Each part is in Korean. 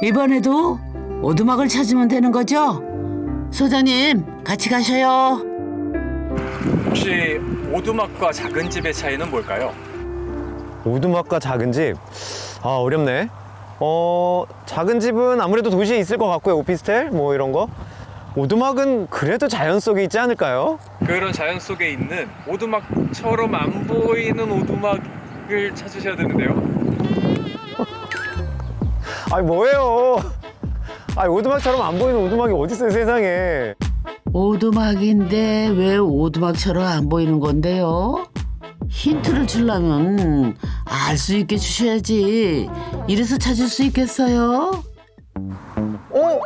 이번에도 오두막을 찾으면 되는 거죠? 소장님, 같이 가셔요. 혹시 오두막과 작은 집의 차이는 뭘까요? 오두막과 작은 집. 아, 어렵네. 어, 작은 집은 아무래도 도시에 있을 것 같고요. 오피스텔 뭐 이런 거. 오두막은 그래도 자연 속에 있지 않을까요? 그런 자연 속에 있는 오두막처럼 안 보이는 오두막을 찾으셔야 되는데요. 아니, 뭐예요? 아니, 오두막처럼 안 보이는 오두막이 어딨어요, 세상에. 오두막인데 왜 오두막처럼 안 보이는 건데요? 힌트를 주려면 알 수 있게 주셔야지. 이래서 찾을 수 있겠어요? 어?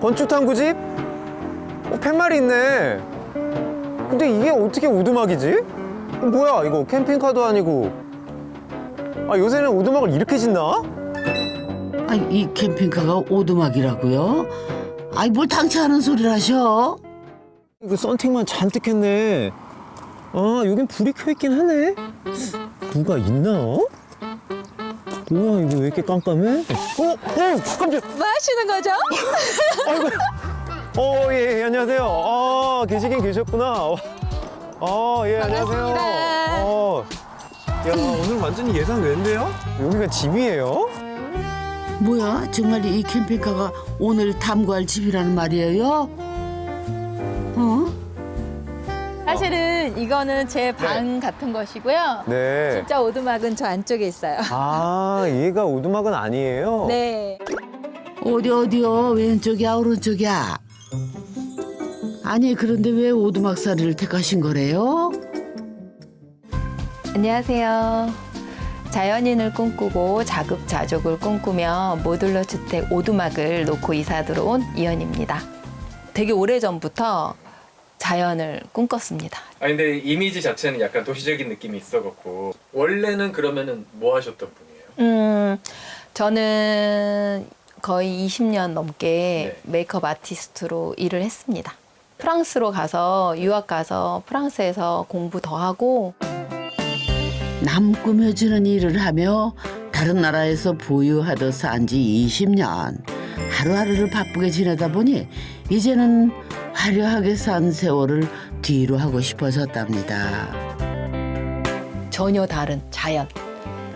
건축탐구 집? 어, 팻말이 있네. 근데 이게 어떻게 오두막이지? 어, 뭐야, 이거 캠핑카도 아니고. 아, 요새는 오두막을 이렇게 짓나? 아이, 이 캠핑카가 오두막이라고요? 아이, 뭘 당치 않은 소리를 하셔? 이거 썬팅만 잔뜩 했네. 아, 여긴 불이 켜있긴 하네. 누가 있나? 뭐야, 이거 왜 이렇게 깜깜해? 어? 어? 깜짝 뭐 하시는 거죠? 아이고. 어, 예, 예, 안녕하세요. 아, 계시긴 계셨구나. 어, 예, 안녕하세요. 반갑습니다. 어, 야, 오늘 완전히 예상 외인데요? 여기가 집이에요? 뭐야, 정말 이 캠핑카가 오늘 탐구할 집이라는 말이에요? 어? 사실은 이거는 제 방 같은 것이고요. 네. 진짜 오두막은 저 안쪽에 있어요. 아, 얘가 오두막은 아니에요? 네. 어디 어디요? 왼쪽이야 오른쪽이야? 아니 그런데 왜 오두막살이를 택하신 거래요? 안녕하세요. 자연인을 꿈꾸고 자급자족을 꿈꾸며 모듈러 주택 오두막을 놓고 이사 들어온 이현입니다. 되게 오래 전부터 자연을 꿈꿨습니다. 아 근데 이미지 자체는 약간 도시적인 느낌이 있어갖고 원래는 그러면은 뭐 하셨던 분이에요? 음, 저는 거의 20년 넘게 네. 메이크업 아티스트로 일을 했습니다. 프랑스로 가서 유학 가서 프랑스에서 공부 더 하고 남 꾸며주는 일을 하며 다른 나라에서 보유하듯 산지 20년 하루하루를 바쁘게 지내다 보니 이제는 화려하게 산 세월을 뒤로 하고 싶어졌답니다. 전혀 다른 자연.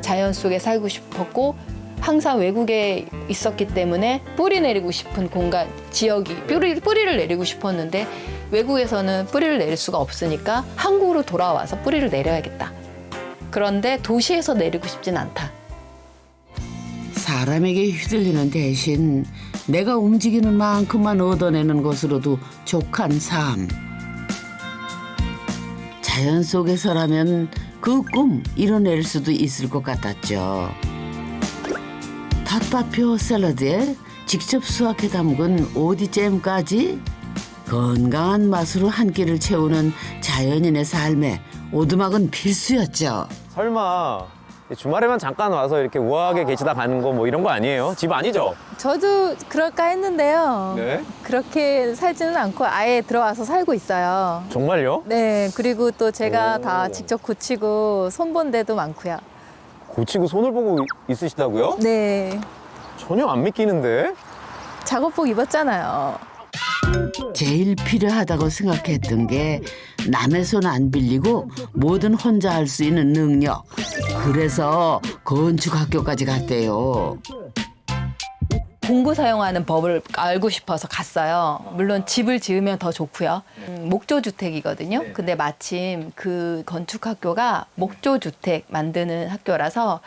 자연 속에 살고 싶었고 항상 외국에 있었기 때문에 뿌리 내리고 싶은 공간, 지역이 뿌리, 뿌리를 내리고 싶었는데 외국에서는 뿌리를 내릴 수가 없으니까 한국으로 돌아와서 뿌리를 내려야겠다. 그런데 도시에서 내리고 싶진 않다. 사람에게 휘둘리는 대신 내가 움직이는 만큼만 얻어내는 것으로도 족한 삶. 자연 속에서라면 그 꿈 이뤄낼 수도 있을 것 같았죠. 텃밭표 샐러드에 직접 수확해 담근 오디잼까지 건강한 맛으로 한 끼를 채우는 자연인의 삶에 오두막은 필수였죠. 설마 주말에만 잠깐 와서 이렇게 우아하게 계시다 가는 거 뭐 이런 거 아니에요? 집 아니죠? 저도 그럴까 했는데요. 네. 그렇게 살지는 않고 아예 들어와서 살고 있어요. 정말요? 네, 그리고 또 제가 오. 다 직접 고치고 손본 데도 많고요. 고치고 손을 보고 있으시다고요? 네, 전혀 안 믿기는데? 작업복 입었잖아요. 제일 필요하다고 생각했던 게 남의 손 안 빌리고 뭐든 혼자 할 수 있는 능력. 그래서 건축학교까지 갔대요. 공구 사용하는 법을 알고 싶어서 갔어요. 물론 집을 지으면 더 좋고요. 음, 목조 주택이거든요. 네. 근데 마침 그 건축 학교가 목조 주택 만드는 학교라서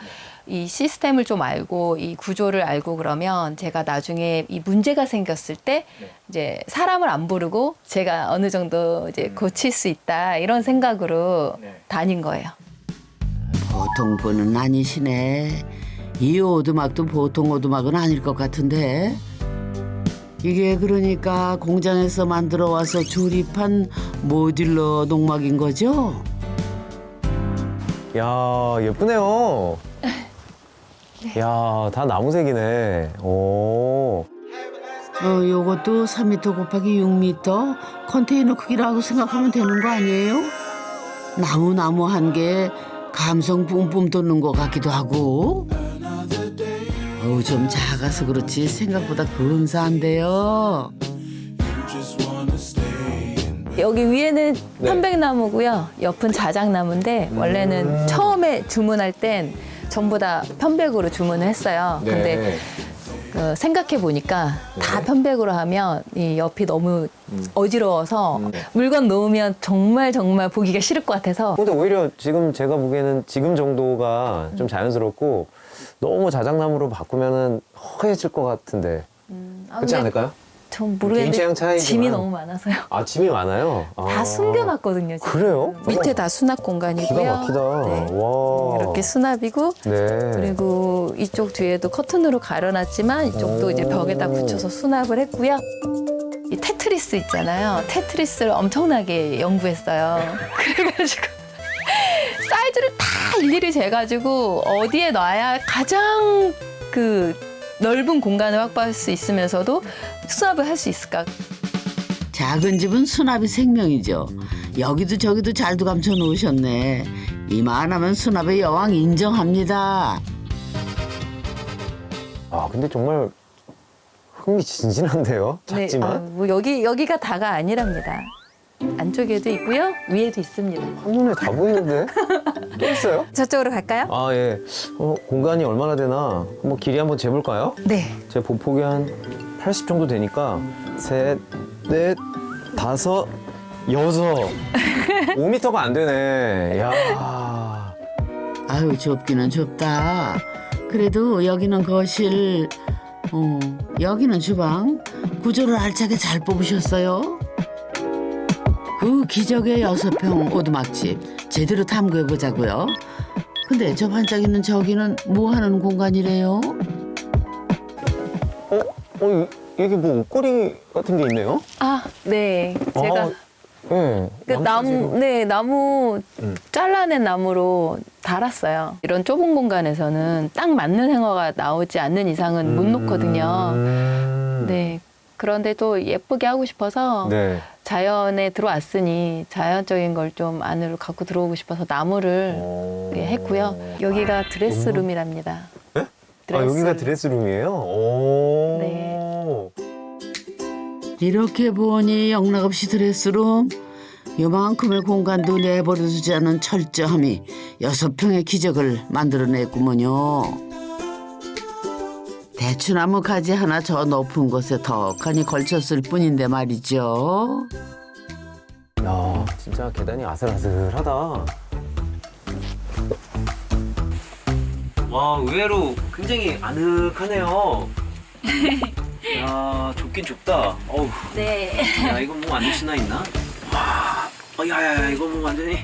이 시스템을 좀 알고 이 구조를 알고 그러면 제가 나중에 이 문제가 생겼을 때 네. 이제 사람을 안 부르고 제가 어느 정도 이제 고칠 수 있다 이런 생각으로 네. 다닌 거예요. 보통 분은 아니시네. 이 오두막도 보통 오두막은 아닐 것 같은데. 이게 그러니까 공장에서 만들어 와서 조립한 모듈러 농막인 거죠? 야 예쁘네요. 야, 다 나무색이네. 오. 어, 요것도 3m 곱하기 6m 컨테이너 크기라고 생각하면 되는 거 아니에요? 나무 나무 한 개 감성 뿜뿜 돋는 것 같기도 하고 좀 작아서 그렇지 생각보다 근사한데요. 여기 위에는 네. 편백나무고요. 옆은 자작나무인데 음. 원래는 처음에 주문할 땐 전부 다 편백으로 주문을 했어요. 네. 근데 그 생각해 보니까 다 네. 편백으로 하면 이 옆이 너무 음. 어지러워서 음. 물건 놓으면 정말 정말 보기가 싫을 것 같아서 근데 오히려 지금 제가 보기에는 지금 정도가 좀 자연스럽고 너무 자작나무로 바꾸면은 허해질 것 같은데 음, 아, 그렇지 근데 않을까요? 전 개인 모르겠는데 차이지만. 짐이 너무 많아서요. 아 짐이 많아요. 다 아. 숨겨놨거든요. 지금. 그래요? 밑에 어. 다 수납 공간이고요. 기가 막히다. 네. 와. 이렇게 수납이고 네. 그리고 이쪽 뒤에도 커튼으로 가려놨지만 이쪽도 이제 벽에다 붙여서 수납을 했고요. 이 테트리스 있잖아요. 테트리스를 엄청나게 연구했어요. 그래가지고 사이즈를 다 일일이 재가지고 어디에 놔야 가장 그 넓은 공간을 확보할 수 있으면서도 수납을 할 수 있을까? 작은 집은 수납이 생명이죠. 여기도 저기도 잘도 감춰 놓으셨네. 이만하면 수납의 여왕 인정합니다. 아 근데 정말 흥미진진한데요. 작지만 아, 뭐 여기 여기가 다가 아니랍니다. 안쪽에도 있고요, 위에도 있습니다. 한눈에 다 보이는데 또 있어요? 저쪽으로 갈까요? 아 예. 어, 공간이 얼마나 되나? 뭐 길이 한번 재볼까요? 네. 제 보폭이 한 80 정도 되니까 셋, 넷, 다섯, 여섯. 5미터가 안 되네. 야. 아유 좁기는 좁다. 그래도 여기는 거실, 어, 여기는 주방. 구조를 알차게 잘 뽑으셨어요. 그 기적의 여섯 평 오두막집 제대로 탐구해 보자고요. 근데 저 반짝이는 저기는 뭐 하는 공간이래요? 어, 어, 이- 여기 뭐 옷걸이 같은 게 있네요? 아, 네. 제가 아, 예. 그 나무, 네, 나무 음. 잘라낸 나무로 달았어요. 이런 좁은 공간에서는 딱 맞는 행어가 나오지 않는 이상은 못 놓거든요. 음. 네. 그런데 또 예쁘게 하고 싶어서 네. 자연에 들어왔으니 자연적인 걸 좀 안으로 갖고 들어오고 싶어서 나무를 어. 예, 했고요. 여기가 드레스룸이랍니다. 네? 아, 드레스룸. 여기가 드레스룸이에요? 오. 네. 이렇게 보니 영락없이 드레스룸 요만큼의 공간도 내버려 두지 않은 철저함이 여섯 평의 기적을 만들어냈구먼요. 대추나무 가지 하나 저 높은 곳에 덕하니 걸쳤을 뿐인데 말이죠. 야, 진짜 계단이 아슬아슬하다. 와, 의외로 굉장히 아늑하네요. 야, 좁긴 좁다. 어우, 네. 야, 이거 뭐 만들 수나 있나? 와, 어, 야, 야, 야, 이거 뭐 완전히.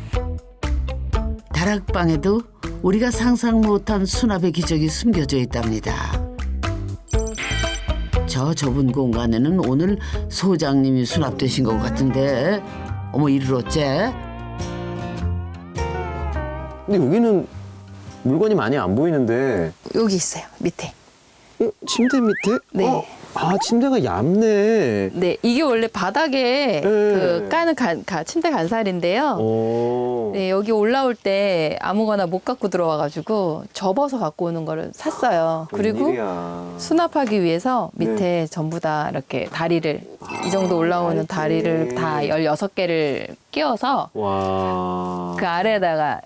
다락방에도 우리가 상상 못한 수납의 기적이 숨겨져 있답니다. 저 좁은 공간에는 오늘 소장님이 수납되신 것 같은데 어머 이를 어째? 근데 여기는 물건이 많이 안 보이는데. 여기 있어요. 밑에. 어, 침대 밑에? 네. 어, 아, 침대가 얇네. 네, 이게 원래 바닥에 네. 그 까는 간, 가, 침대 간살인데요. 오. 네, 여기 올라올 때 아무거나 못 갖고 들어와가지고 접어서 갖고 오는 거를 샀어요. 그리고 웬일이야. 수납하기 위해서 밑에 전부 다 이렇게 다리를, 이 정도 올라오는 아이고. 다리를 다 16개를 끼워서 와. 그 아래에다가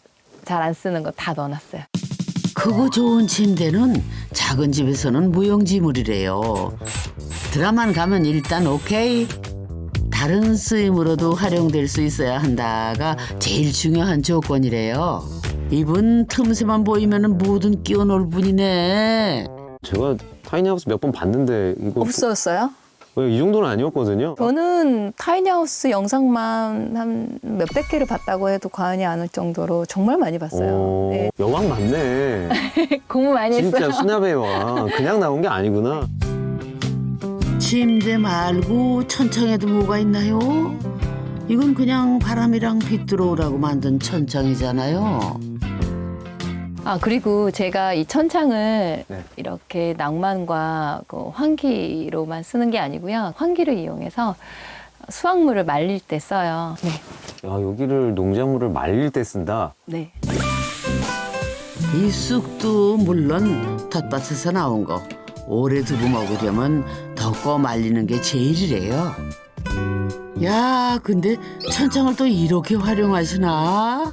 잘 안 쓰는 거 다 넣어놨어요. 크고 좋은 침대는 작은 집에서는 무용지물이래요. 드라만 가면 일단 오케이. 다른 쓰임으로도 활용될 수 있어야 한다가 제일 중요한 조건이래요. 이분 틈새만 보이면 뭐든 끼워 넣을 뿐이네. 제가 타이니하우스 몇 번 봤는데 이거 없었어요? 왜이 정도는 아니었거든요. 저는 타이니하우스 영상만 한 몇백 개를 봤다고 해도 과언이 아닐 정도로 정말 많이 봤어요. 오, 네, 여왕 맞네. 공부 많이 했어요. 진짜 수납의 여왕. 그냥 나온 게 아니구나. 침대 말고 천창에도 뭐가 있나요? 이건 그냥 바람이랑 빛 들어오라고 만든 천창이잖아요. 아 그리고 제가 이 천창을 네. 이렇게 낭만과 그 환기로만 쓰는 게 아니고요. 환기를 이용해서 수확물을 말릴 때 써요. 네. 야, 여기를 농작물을 말릴 때 쓴다. 네. 이 쑥도 물론 텃밭에서 나온 거 오래 두고 먹으려면 덮고 말리는 게 제일이래요. 야, 근데 천장을 또 이렇게 활용하시나?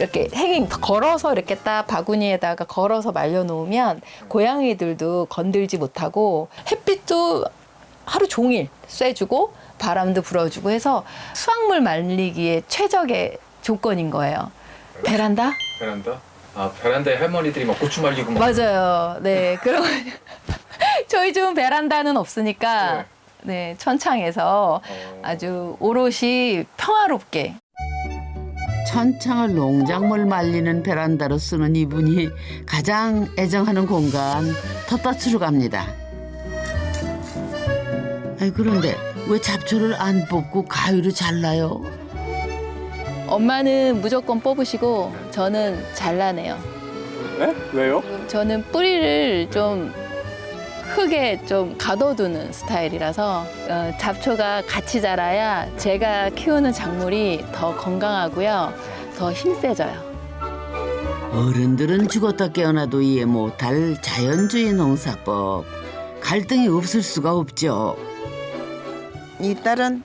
이렇게 행ing 걸어서 이렇게 딱 바구니에다가 걸어서 말려 놓으면 고양이들도 건들지 못하고 햇빛도 하루 종일 쐬주고 바람도 불어주고 해서 수확물 말리기에 최적의 조건인 거예요. 베란다? 베란다? 아 베란다에 할머니들이 막 고추 말리고 막 맞아요. 네, 그럼 저희 집은 베란다는 없으니까 네 천창에서 어. 아주 오롯이 평화롭게 천창을 농작물 말리는 베란다로 쓰는 이분이 가장 애정하는 공간 텃밭으로 갑니다. 아이 그런데 왜 잡초를 안 뽑고 가위로 잘라요? 엄마는 무조건 뽑으시고 저는 잘라내요. 네? 왜요? 저는 뿌리를 좀 흙에 좀 가둬두는 스타일이라서 어, 잡초가 같이 자라야 제가 키우는 작물이 더 건강하고요, 더 힘세져요. 어른들은 죽었다 깨어나도 이해 못할 자연주의 농사법. 갈등이 없을 수가 없죠. 이 딸은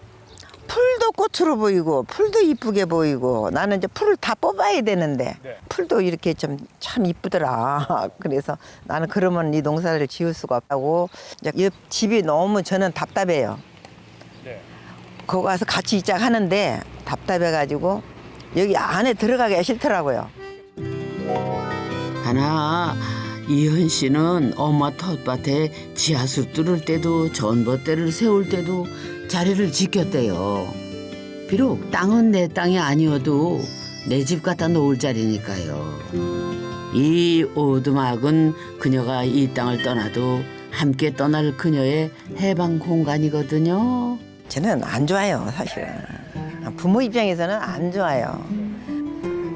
풀도 꽃으로 보이고 풀도 이쁘게 보이고 나는 이제 풀을 다 뽑아야 되는데 네. 풀도 이렇게 좀 참 이쁘더라. 그래서 나는 그러면 이 농사를 지을 수가 없다고 이제 옆 집이 너무 저는 답답해요. 네. 거기 가서 같이 있자 하는데 답답해 가지고 여기 안에 들어가기가 싫더라고요. 하나 이현 씨는 엄마 텃밭에 지하수 뚫을 때도 전봇대를 세울 때도 자리를 지켰대요. 비록 땅은 내 땅이 아니어도 내 집 갖다 놓을 자리니까요. 이 오두막은 그녀가 이 땅을 떠나도 함께 떠날 그녀의 해방 공간이거든요. 저는 안 좋아요, 사실은. 부모 입장에서는 안 좋아요.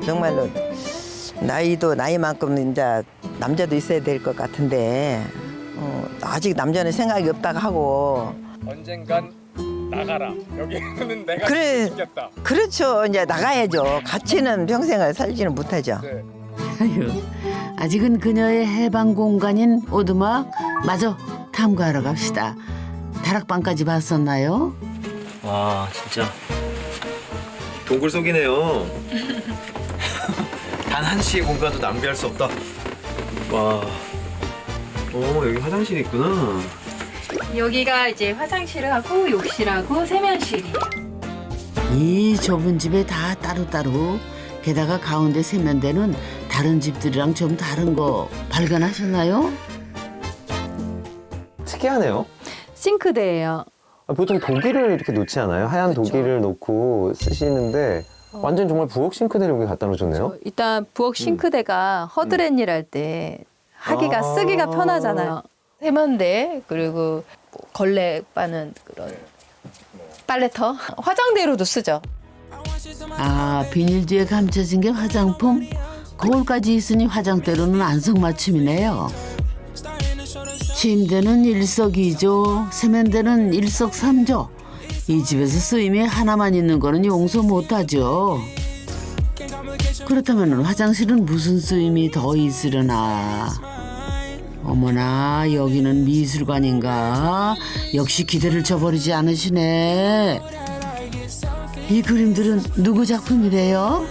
정말로 나이도 나이만큼 이제 남자도 있어야 될 것 같은데 어, 아직 남자는 생각이 없다고 하고 언젠간 나가라 여기는 내가 그래. 지켰다 그렇죠. 이제 나가야죠. 같이는 평생을 살지는 못하죠. 네. 아유, 아직은 그녀의 해방 공간인 오두막 마저 탐구하러 갑시다. 다락방까지 봤었나요? 와 진짜 동굴 속이네요. 단 한 시의 공간도 낭비할 수 없다. 와. 어 여기 화장실이 있구나. 여기가 이제 화장실하고 욕실하고 세면실이에요. 이 좁은 집에 다 따로따로 게다가 가운데 세면대는 다른 집들이랑 좀 다른 거 발견하셨나요? 특이하네요. 싱크대예요. 아, 보통 도기를 이렇게 놓지 않아요? 하얀 도기를 놓고 쓰시는데 완전 정말 부엌 싱크대를 여기 갖다 놓으셨네요. 일단 부엌 싱크대가 허드렛일 할 때 하기가 아. 쓰기가 편하잖아요. 세면대 그리고 뭐 걸레 빠는 그런 빨래터 화장대로도 쓰죠. 아 비닐 뒤에 감춰진 게 화장품? 거울까지 있으니 화장대로는 안성맞춤이네요. 침대는 일석이조, 세면대는 일석삼조. 이 집에서 쓰임이 하나만 있는 거는 용서 못하죠. 그렇다면 화장실은 무슨 쓰임이 더 있으려나? 어머나 여기는 미술관인가? 역시 기대를 저버리지 않으시네. 이 그림들은 누구 작품이래요?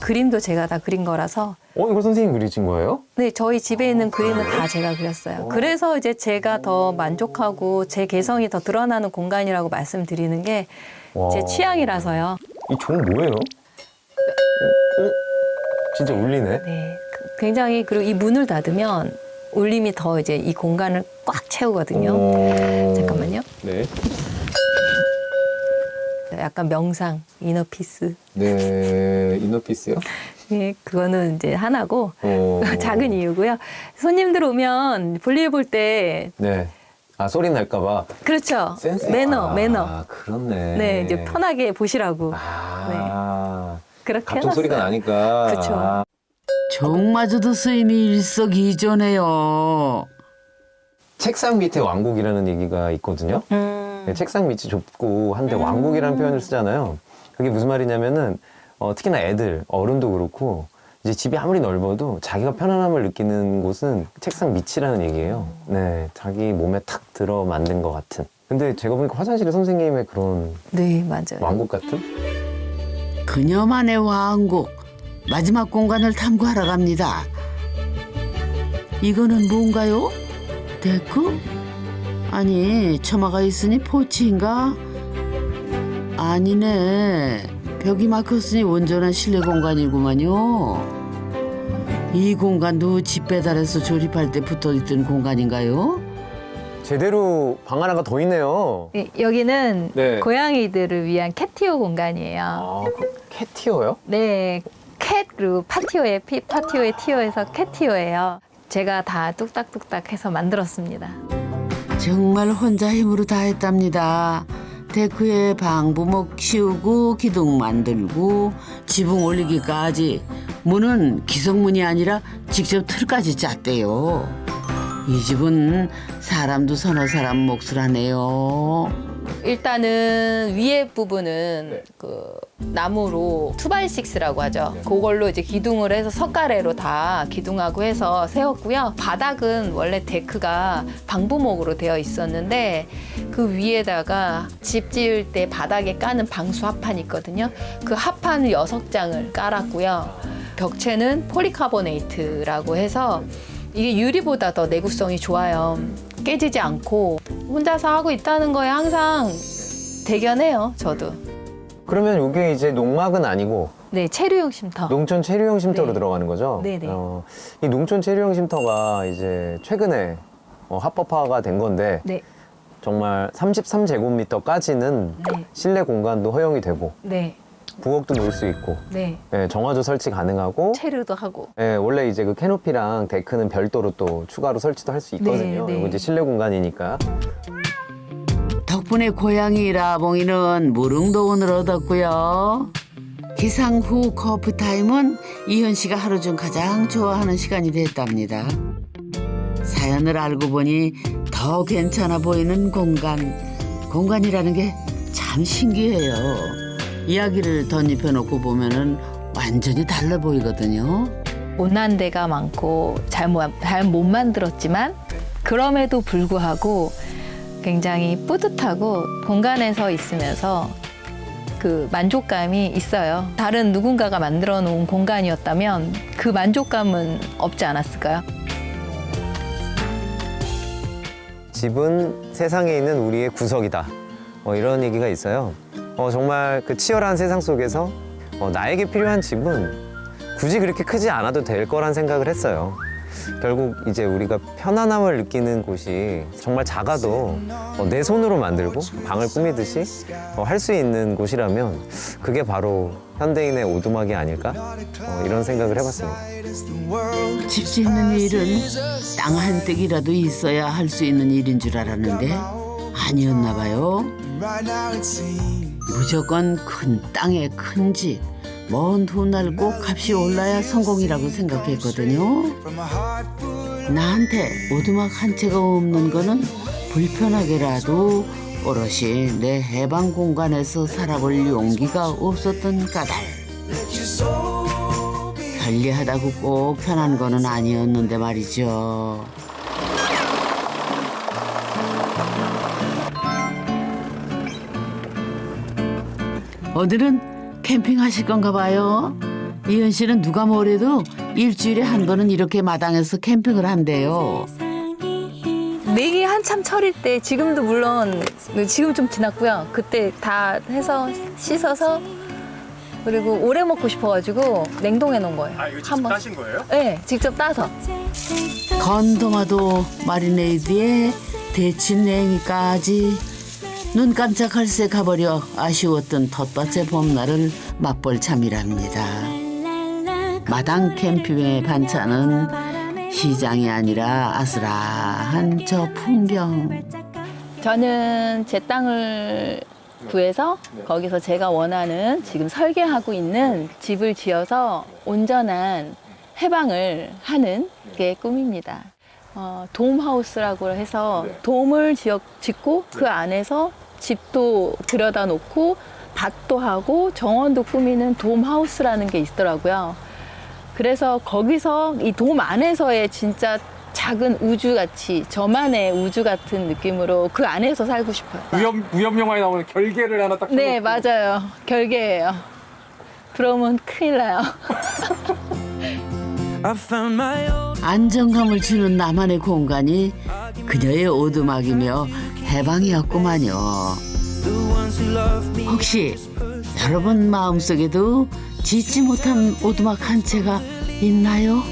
그림도 제가 다 그린 거라서 어 이거 선생님 그리신 거예요? 네, 저희 집에 있는 그림은 다 제가 그렸어요. 그래서 이제 제가 더 만족하고 제 개성이 더 드러나는 공간이라고 말씀드리는 게제 와. 취향이라서요. 이 종 뭐예요? 어? 어? 진짜 울리네. 네. 그- 굉장히 그리고 이 문을 닫으면 울림이 더 이제 이 공간을 꽉 채우거든요. 오. 잠깐만요. 네. 약간 명상, 이너피스. 네. 이너피스요? 네, 그거는 이제 하나고 어. 작은 이유고요. 손님들 오면 볼일 볼때 네. 아 소리 날까봐. 그렇죠. 센스. 매너, 아, 매너. 그렇네. 네, 이제 편하게 보시라고 아. 그렇게 갑종 소리가. 나니까. 그쵸. 아, 종마저도 쓰임이 일석이조네요. 책상 밑에 왕국이라는 얘기가 있거든요. 음. 네, 책상 밑이 좁고 한데 왕국이라는 표현을 쓰잖아요. 그게 무슨 말이냐면은 어, 특히나 애들, 어른도 그렇고 이제 집이 아무리 넓어도 자기가 편안함을 느끼는 곳은 책상 밑이라는 얘기예요. 네, 자기 몸에 탁 들어 만든 것 같은. 근데 제가 보니까 화장실에 선생님의 그런 네, 맞아요. 왕국 같은? 그녀만의 왕국 마지막 공간을 탐구하러 갑니다. 이거는 뭔가요? 데크? 아니 처마가 있으니 포치인가? 아니네 벽이 막혔으니 온전한 실내 공간이구만요. 이 공간도 집 배달해서 조립할 때 붙어있던 공간인가요? 제대로 방 하나가 더 있네요. 예, 여기는 네. 고양이들을 위한 캣티오 공간이에요. 아, 그 캣티어요? 네, 캣 그리고 파티오의 피, 파티오의 티오에서 캣티오예요. 제가 다 뚝딱뚝딱 해서 만들었습니다. 정말 혼자 힘으로 다 했답니다. 데크에 방부목 씌우고 기둥 만들고 지붕 올리기까지 문은 기성문이 아니라 직접 틀까지 짰대요. 이 집은 사람도 서너 사람 몫을 하네요. 일단은 위에 부분은 그 나무로 투바이식스라고 하죠. 그걸로 이제 기둥을 해서 석가래로 다 기둥하고 해서 세웠고요. 바닥은 원래 데크가 방부목으로 되어 있었는데 그 위에다가 집 지을 때 바닥에 까는 방수 합판 있거든요. 그 합판을 여섯 장을 깔았고요. 벽체는 폴리카보네이트라고 해서 이게 유리보다 더 내구성이 좋아요. 깨지지 않고 혼자서 하고 있다는 거에 항상 대견해요. 저도. 그러면 이게 이제 농막은 아니고 네, 체류용 쉼터. 농촌 체류용 쉼터로 네. 들어가는 거죠? 네네. 어, 이 농촌 체류용 쉼터가 이제 최근에 어, 합법화가 된 건데 네, 정말 33제곱미터까지는 네. 실내 공간도 허용이 되고 네, 부엌도 놓을 수 있고 네. 예, 정화조 설치 가능하고 체류도 하고. 예, 원래 이제 그 캐노피랑 데크는 별도로 또 추가로 설치도 할 수 있거든요. 네, 네. 이거 이제 실내 공간이니까. 덕분에 고양이 라봉이는 무릉도원을 얻었고요. 기상 후 커피 타임은 이현 씨가 하루 중 가장 좋아하는 시간이 됐답니다. 사연을 알고 보니 더 괜찮아 보이는 공간. 공간이라는 게 참 신기해요. 이야기를 덧입혀 놓고 보면은 완전히 달라 보이거든요. 못난 데가 많고 잘못 만들었지만 그럼에도 불구하고 굉장히 뿌듯하고 공간에서 있으면서 그 만족감이 있어요. 다른 누군가가 만들어 놓은 공간이었다면 그 만족감은 없지 않았을까요? 집은 세상에 있는 우리의 구석이다. 어, 이런 얘기가 있어요. 어, 정말 그 치열한 세상 속에서 어, 나에게 필요한 집은 굳이 그렇게 크지 않아도 될 거란 생각을 했어요. 결국 이제 우리가 편안함을 느끼는 곳이 정말 작아도 어, 내 손으로 만들고 방을 꾸미듯이 어, 할 수 있는 곳이라면 그게 바로 현대인의 오두막이 아닐까 어, 이런 생각을 해봤습니다. 집 짓는 일은 땅한 떼기라도 있어야 할 수 있는 일인 줄 알았는데 아니었나 봐요. 무조건 큰 땅에 큰 집, 먼돈 날고 값이 올라야 성공이라고 생각했거든요. 나한테 오두막 한 채가 없는 거는 불편하게라도 오롯이 내 해방 공간에서 살아볼 용기가 없었던 까닭. 편리하다고 꼭 편한 거는 아니었는데 말이죠. 오늘은 캠핑하실 건가 봐요. 이현 씨는 누가 뭐래도 일주일에 한 번은 이렇게 마당에서 캠핑을 한대요. 내기 한참 철일 때 지금도 물론 지금 좀 지났고요. 그때 다 해서 씻어서 그리고 오래 먹고 싶어가지고 냉동해 놓은 거예요. 아 이거 직접 한번. 따신 거예요? 네, 직접 따서. 건토마토 마리네이드에 데친 냉이까지 눈 깜짝할 새 가버려 아쉬웠던 텃밭의 봄날을 맛볼 참이랍니다. 마당 캠핑의 반찬은 시장이 아니라 아슬아한 저 풍경. 저는 제 땅을 구해서 거기서 제가 원하는 지금 설계하고 있는 집을 지어서 온전한 해방을 하는 게 꿈입니다. 어, 돔하우스라고 해서 돔을 지어, 짓고 그 안에서 집도 들여다 놓고 밭도 하고 정원도 꾸미는 돔 하우스라는 게 있더라고요. 그래서 거기서 이 돔 안에서의 진짜 작은 우주 같이 저만의 우주 같은 느낌으로 그 안에서 살고 싶어요. 무협 무협 영화에 나오는 결계를 하나 딱. 네, 맞아요. 결계예요. 그러면 큰일 나요. 안정감을 주는 나만의 공간이 그녀의 오두막이며 해방이었구만요. 혹시 여러분 마음속에도 짓지 못한 오두막 한 채가 있나요?